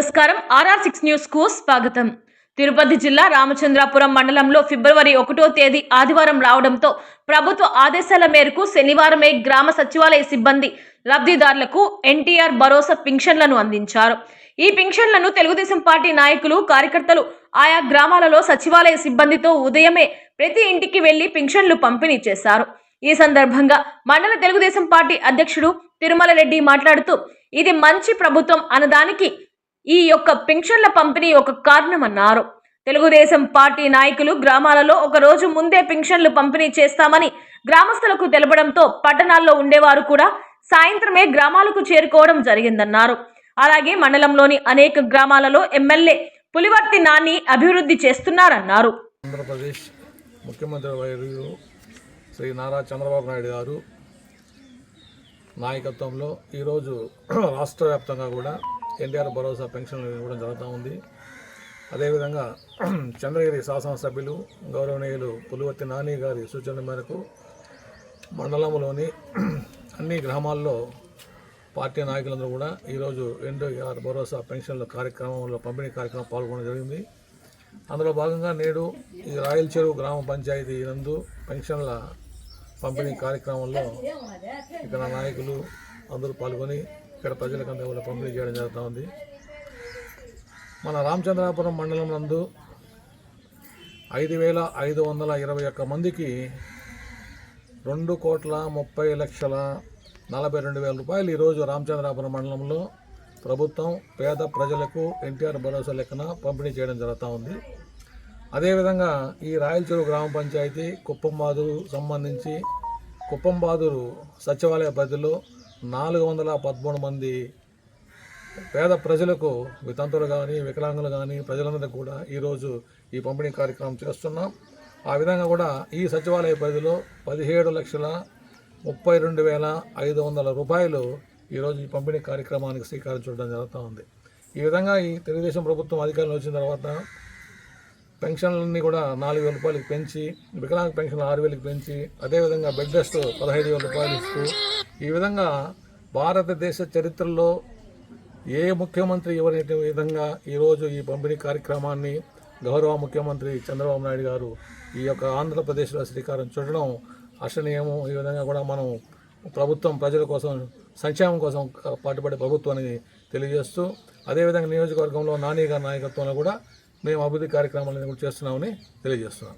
నమస్కారం. RR six న్యూస్కు స్వాగతం. తిరుపతి జిల్లా రామచంద్రాపురం మండలంలో ఫిబ్రవరి ఒకటో తేదీ ఆదివారం రావడంతో ప్రభుత్వ ఆదేశాల మేరకు శనివారమే గ్రామ సచివాలయ సిబ్బంది లబ్ధిదారులకు ఎన్టీఆర్ భరోసా పింఛన్లను అందించారు. ఈ పింఛన్లను తెలుగుదేశం పార్టీ నాయకులు కార్యకర్తలు ఆయా గ్రామాలలో సచివాలయ సిబ్బందితో ఉదయమే ప్రతి ఇంటికి వెళ్ళి పింఛన్లు పంపిణీ చేశారు. ఈ సందర్భంగా మండల తెలుగుదేశం పార్టీ అధ్యక్షుడు తిరుమల రెడ్డి మాట్లాడుతూ ఇది మంచి ప్రభుత్వం అన్నదానికి ఈ యొక్క పెన్షన్ల పంపిణీ ఒక కారణమన్నారు. తెలుగుదేశం పార్టీ నాయకులు గ్రామాలలో ఒక రోజు ముందే పెన్షన్లు పంపిణీ చేస్తామని గ్రామస్తులకు తెలపడంతో పట్టణాల్లో ఉండేవారు కూడా సాయంత్రమే గ్రామాలకు చేరుకోవడం జరిగిందన్నారు. అలాగే మండలంలోని అనేక గ్రామాలలో ఎమ్మెల్యే పులివర్తి నాని అభివృద్ధి చేస్తున్నారన్నారు. ఆంధ్రప్రదేశ్ ముఖ్యమంత్రి వర్యులు శ్రీ నారా చంద్రబాబు నాయుడు గారు నాయకత్వంలో ఈరోజు రాష్ట్ర వ్యాప్తంగా కూడా ఎన్టీఆర్ భరోసా పెన్షన్లు ఇవ్వడం జరుగుతూ ఉంది. అదేవిధంగా చంద్రగిరి శాసనసభ్యులు గౌరవనీయులు పులివర్తి నాని గారి సూచనల మేరకు మండలంలోని అన్ని గ్రామాల్లో పార్టీ నాయకులందరూ కూడా ఈరోజు ఎన్టీఆర్ భరోసా పెన్షన్ల కార్యక్రమంలో పంపిణీ కార్యక్రమం పాల్గొనడం జరిగింది. అందులో భాగంగా నేడు ఈ రాయల చెరువు గ్రామ పంచాయతీ నందు పెన్షన్ల పంపిణీ కార్యక్రమంలో ఇక్కడ నాయకులు అందరూ పాల్గొని ఇక్కడ ప్రజలకంతా కూడా పంపిణీ చేయడం జరుగుతూ ఉంది. మన రామచంద్రాపురం మండలం నందు ఐదు వేల ఐదు వందల ఇరవై ఒక్క మందికి రెండు కోట్ల ముప్పై లక్షల నలభై రెండు వేల రూపాయలు ఈరోజు రామచంద్రాపురం మండలంలో ప్రభుత్వం పేద ప్రజలకు ఎన్టీఆర్ భరోసా లెక్కన పంపిణీ చేయడం జరుగుతూ ఉంది. అదేవిధంగా ఈ రాయలచెరువు గ్రామ పంచాయతీ కుప్పంబాదు సంబంధించి కుప్పంబాదూరు సచివాలయ పరిధిలో నాలుగు వందల పదమూడు మంది పేద ప్రజలకు వితంతులు కానీ వికలాంగులు కానీ ప్రజలందరికీ కూడా ఈరోజు ఈ పంపిణీ కార్యక్రమం చేస్తున్నాం. ఆ విధంగా కూడా ఈ సచివాలయ పరిధిలో పదిహేడు లక్షల ముప్పై రెండు వేల ఐదు వందల రూపాయలు ఈరోజు ఈ పంపిణీ కార్యక్రమానికి శ్రీకారం చూడడం జరుగుతూ ఉంది. ఈ విధంగా ఈ తెలుగుదేశం ప్రభుత్వం అధికారంలో వచ్చిన తర్వాత పెన్షన్లన్నీ కూడా నాలుగు వేల రూపాయలకి పెంచి వికలాంగ పెన్షన్ ఆరు వేలకి పెంచి అదేవిధంగా బెడ్ రెస్ట్ పదహైదు వేల రూపాయలు ఇస్తూ ఈ విధంగా భారతదేశ చరిత్రలో ఏ ముఖ్యమంత్రి ఎవరైతే విధంగా ఈరోజు ఈ పంపిణీ కార్యక్రమాన్ని గౌరవ ముఖ్యమంత్రి చంద్రబాబు నాయుడు గారు ఈ యొక్క ఆంధ్రప్రదేశ్లో శ్రీకారం చుట్టడం హర్షణీయము ఈ విధంగా కూడా మనం ప్రభుత్వం ప్రజల కోసం సంక్షేమం కోసం పాటుపడే ప్రభుత్వాన్ని తెలియజేస్తూ అదేవిధంగా నియోజకవర్గంలో నాని గారి నాయకత్వంలో కూడా మేము అభివృద్ధి కార్యక్రమాలను కూడా చేస్తున్నామని తెలియజేస్తున్నాం.